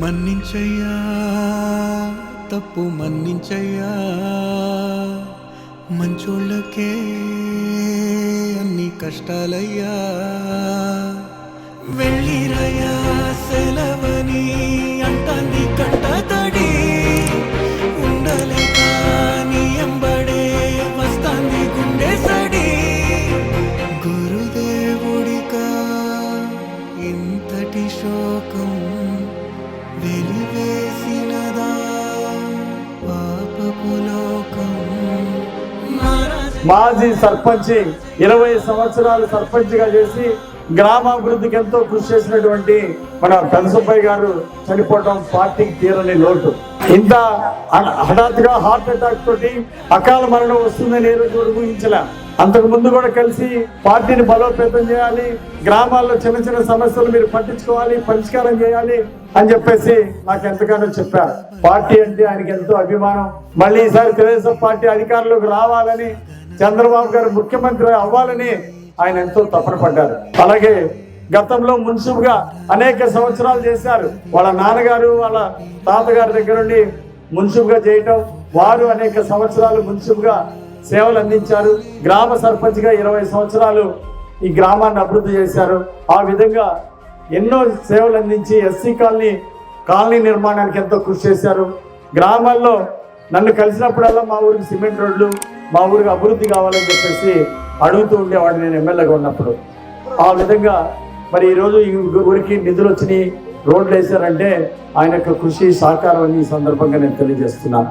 మన్నించయ్యా తప్పు మన్నించయ్యా మంచోళ్ళకే అన్ని కష్టాలయ్యా. వెళ్ళిరయ్యా సెలవని అంటాంది కంట తడి ఉండలేక నీ ఎంబడే వస్తాంది గుండె సడి. గురుదేవుడికా ఇంతటి శోకం మాజీ సర్పంచ్ ఇరవై సంవత్సరాలు సర్పంచ్గా చేసి గ్రామాభివృద్ధికి ఎంతో కృషి చేసినటువంటి మన పెదసుబ్బయ్య గారు చనిపోవడం పార్టీకి తీరని లోటు. ఇంత హ- హఠాత్తుగా హార్ట్ అటాక్ తోటి అకాల మరణం వస్తుందని ఏ రోజు ఊహించలే అంతకు ముందు కూడా కలిసి పార్టీని బలోపేతం చేయాలి గ్రామాల్లో చిన్న చిన్న సమస్యలు మీరు పట్టించుకోవాలి పరిష్కారం చేయాలి అని చెప్పేసి నాకు ఎంతగానో చెప్పారు. పార్టీ అంటే ఆయనకి ఎంతో అభిమానం. మళ్ళీ ఈసారి తెలుగుదేశం పార్టీ అధికారంలోకి రావాలని చంద్రబాబు గారు ముఖ్యమంత్రి అవ్వాలని ఆయన ఎంతో తపన పడ్డారు. అలాగే గతంలో మున్సిపుగా అనేక సంవత్సరాలు చేశారు. వాళ్ళ నాన్నగారు వాళ్ళ తాతగారి దగ్గర నుండి మున్సిపుగా చేయటం వారు అనేక సంవత్సరాలు మున్సిపుగా సేవలు అందించారు. గ్రామ సర్పంచ్గా ఇరవై సంవత్సరాలు ఈ గ్రామాన్ని అభివృద్ధి చేశారు. ఆ విధంగా ఎన్నో సేవలు అందించి ఎస్సీ కాలనీ కాలనీ నిర్మాణానికి ఎంతో కృషి చేశారు. గ్రామాల్లో నన్ను కలిసినప్పుడల్లా మా ఊరికి సిమెంట్ రోడ్లు మా ఊరికి అభివృద్ధి కావాలని చెప్పేసి అడుగుతూ ఉండేవాడు నేను ఎమ్మెల్యేగా ఉన్నప్పుడు. ఆ విధంగా మరి ఈరోజు ఈ ఊరికి నిధులు వచ్చినాయి రోడ్లు వేశారంటే ఆయన యొక్క కృషి సహకారం అని ఈ సందర్భంగా నేను తెలియజేస్తున్నాను.